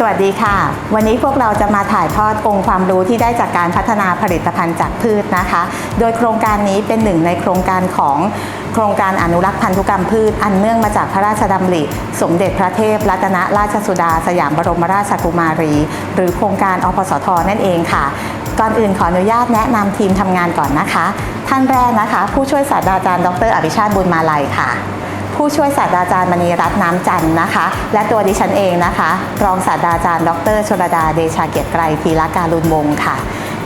สวัสดีค่ะ วันนี้พวกเราจะมาถ่ายทอดองค์ความรู้ที่ได้จากการพัฒนาผลิตภัณฑ์จากพืชนะคะ โดยโครงการนี้เป็นหนึ่งในโครงการของโครงการอนุรักษ์พันธุกรรมพืช อันเนื่องมาจากพระราชดำริ สมเด็จพระเทพรัตนราชสุดา สยามบรมราชกุมารี หรือโครงการอพสทนั่นเองค่ะ ก่อนอื่นขออนุญาตแนะนำทีมทำงานก่อนนะคะ ท่านแรกนะคะ ผู้ช่วยศาสตราจารย์ ดร อภิชาติบุญมาลัยค่ะ ผู้ช่วยศาสตราจารย์มณีรัตน์น้ำจันทร์นะคะ และตัวดิฉันเองนะคะ รองศาสตราจารย์ ดรชลดาเดชาเกียรติไกรธีรการุณวงศ์ค่ะ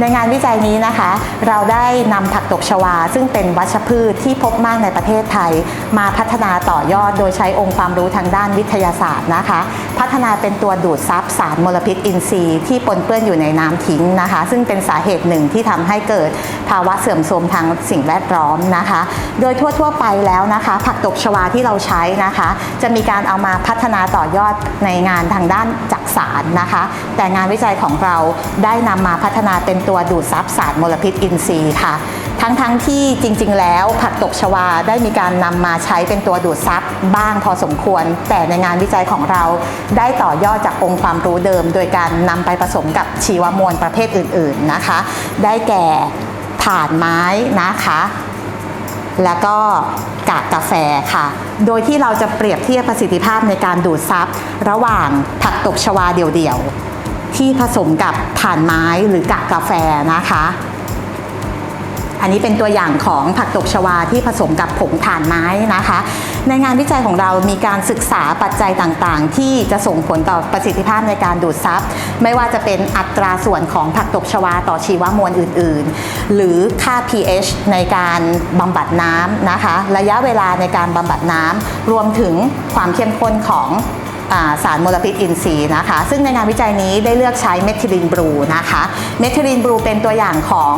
ในงานวิจัยนี้นะคะ เราได้นำผักตบชวา ซึ่งเป็นวัชพืชที่พบมากในประเทศไทย มาพัฒนาต่อยอดโดยใช้องค์ความรู้ทางด้านวิทยาศาสตร์นะคะ พัฒนาเป็นตัวดูดซับสารมลพิษอินทรีย์ที่ปนเปื้อนอยู่ในน้ำทิ้งนะคะ ซึ่งเป็นสาเหตุหนึ่งที่ทำให้เกิดภาวะเสื่อมโทรมทางสิ่งแวดล้อมนะคะ โดยทั่วๆไปแล้วนะคะ ผักตบชวาที่เราใช้นะคะ จะมีการเอามาพัฒนาต่อยอดในงานทางด้านจักสารนะคะ แต่งานวิจัยของเราได้นำมาพัฒนาเป็นตัวัวดูดซับสารมลพิษอินทรีย์ค่ะ ทั้งๆทที่จริง ๆ แล้วผักตบชวาได้มีการนำมาใช้เป็นตัวดูดซับบ้างพอสมควร แต่ในงานวิจัยของเราได้ต่อยอดจากองค์ความรู้เดิม โดยการนำไปผสมกับชีวมวลประเภทอื่น ๆนะคะ ได้แก่ถ่านไม้นะคะ แล้วก็กากกาแฟค่ะ โดยที่เราจะเปรียบเทียบประสิทธิภาพในการดูดซับระหว่างผักตบชวาเดี่ยวๆ ที่ผสมกับถ่านไม้หรือกากกาแฟนะคะ อันนี้เป็นตัวอย่างของผักตบชวาที่ผสมกับผงถ่านไม้นะคะ ในงานวิจัยของเรามีการศึกษาปัจจัยต่างๆ ที่จะส่งผลต่อประสิทธิภาพในการดูดซับไม่ว่าจะเป็นอัตราส่วนของผักตบชวาต่อชีวมวลอื่นๆ หรือค่า pH ในการบำบัดน้ำนะคะ ระยะเวลาในการบำบัดน้ำรวมถึงความเข้มข้นของ สารมลพิษอินทรีย์นะคะ ซึ่งในงานวิจัยนี้ได้เลือกใช้เมทิลินบลูนะคะ เมทิลินบลูเป็นตัวอย่างของ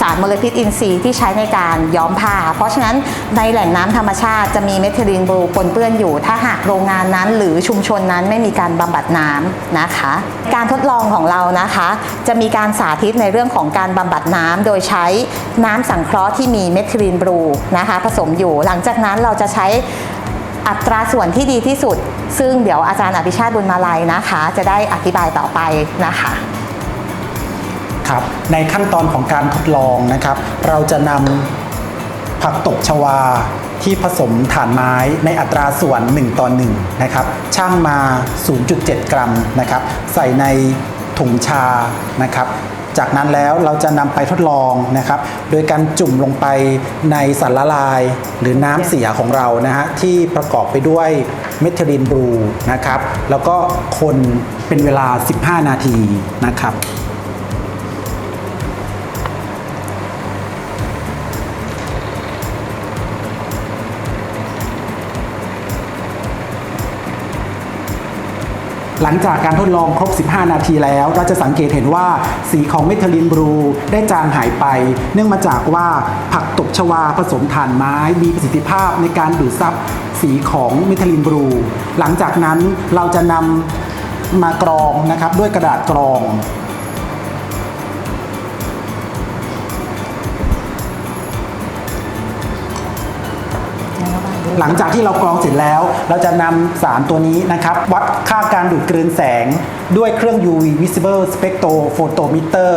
สารมลพิษอินทรีย์ที่ใช้ในการย้อมผ้า เพราะฉะนั้นในแหล่งน้ำธรรมชาติจะมีเมทิลินบลูปนเปื้อนอยู่ ถ้าหากโรงงานนั้นหรือชุมชนนั้นไม่มีการบำบัดน้ำนะคะ การทดลองของเรานะคะ จะมีการสาธิตในเรื่องของการบำบัดน้ำโดยใช้น้ำสังเคราะห์ที่มีเมทิลินบลูนะคะ ผสมอยู่ หลังจากนั้นเราจะใช้อัตราส่วนที่ดีที่สุด ซึ่งเดี๋ยวอาจารย์อภิชาติบุญมาลัยนะคะ จะได้อธิบายต่อไปนะคะครับในขั้นตอนของการทดลองนะครับ เราจะนำผักตบชวาที่ผสมถ่านไม้ในอัตราส่วน 1 ต่อ 1 นะครับช่างมา 0.7 กรัมนะครับ ใส่ในถุงชานะครับ จากนั้นแล้วเราจะนำไปทดลองนะครับ โดยการจุ่มลงไปในสารละลายหรือน้ำเสียของเรานะฮะที่ประกอบไปด้วย เมทิลีนบลูนะครับ แล้วก็คนเป็นเวลา 15 นาทีนะครับ ลังจากการทดลองครบ 15 นาทีแล้ว เราจะสังเกตเห็นว่าสีของเมทิลินบลูได้จางหายไป เนื่องมาจากว่าผักตบชวาผสมถ่านไม้มีประสิทธิภาพในการดูดซับสีของเมทิลินบลูหลังจากนั้นเราจะนำมากรองนะครับด้วยกระดาษกรอง หลังจากที่เรากรองเสร็จแล้ว เราจะนำสารตัวนี้นะครับ วัดค่าการดูดกลืนแสงด้วยเครื่อง UV Visible Spectrophotometer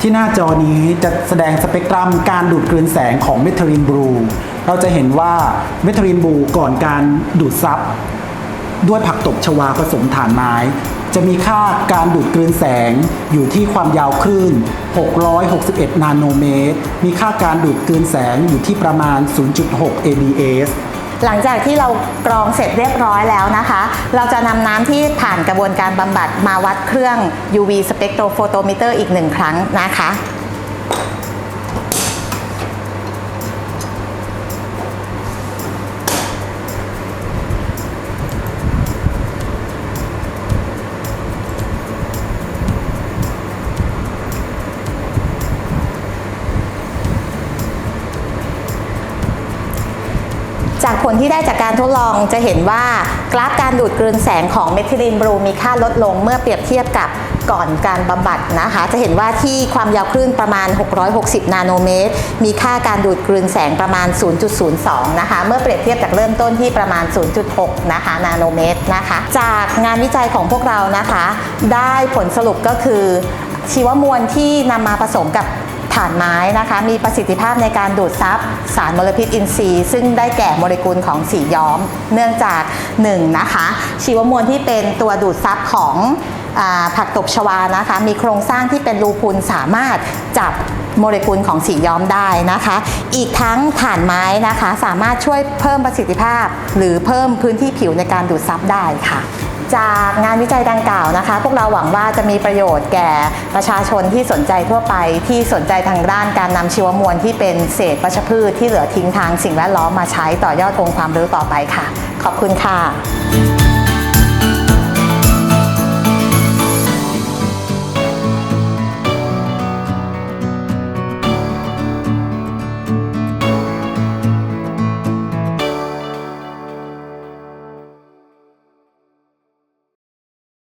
ที่หน้าจอนี้จะแสดงสเปกตรัมการดูดกลืนแสงของเมทรินบลูเราจะเห็นว่าเมทรินบลูก่อนการดูดซับด้วยผักตบชวาผสมถ่านไม้ จะมีค่าการดูดกลืนแสงอยู่ที่ความยาวคลื่น 661 นาโนเมตร มีค่าการดูดกลืนแสงอยู่ที่ประมาณ 0.6 ABS หลังจากที่เรากรองเสร็จเรียบร้อยแล้วนะคะ เราจะนำน้ำที่ผ่านกระบวนการบำบัดมาวัดเครื่อง UV spectrophotometer อีกหนึ่งครั้งนะคะ จากผลที่ได้จากการทดลองจะเห็นว่ากราฟการดูดกลืนแสงของเมทิลินบลูมีค่าลดลงเมื่อเปรียบเทียบกับก่อนการบำบัดนะคะ จะเห็นว่าที่ความยาวคลื่นประมาณ 660 นาโนเมตร มีค่าการดูดกลืนแสงประมาณ 0.02 นะคะ เมื่อเปรียบเทียบจากเริ่มต้นที่ประมาณ 0.6 นะคะ นาโนเมตรนะคะ จากงานวิจัยของพวกเรานะคะ ได้ผลสรุปก็คือชีวมวลที่นำมาผสมกับ ถ่านไม้นะคะ มีประสิทธิภาพในการดูดซับสารมลพิษอินทรีย์ ซึ่งได้แก่โมเลกุลของสีย้อม เนื่องจาก1นะคะชีวมวลที่เป็นตัวดูดซับของอผักตบชวานะคะ มีโครงสร้างที่เป็นรูพุนสามารถจับโมเลกุลของสีย้อมได้นะคะ อีกทั้งถ่านไม้นะคะ สามารถช่วยเพิ่มประสิทธิภาพ หรือเพิ่มพื้นที่ผิวในการดูดซับได้ค่ะ จากงานวิจัยดังกล่าวนะคะ พวกเราหวังว่าจะมีประโยชน์แก่ประชาชนที่สนใจทั่วไปที่สนใจทางด้านการนำชีวมวลที่เป็นเศษวัชพืชที่เหลือทิ้งทางสิ่งแวดล้อมมาใช้ต่อยอดองค์ความรู้ต่อไปค่ะ ขอบคุณค่ะ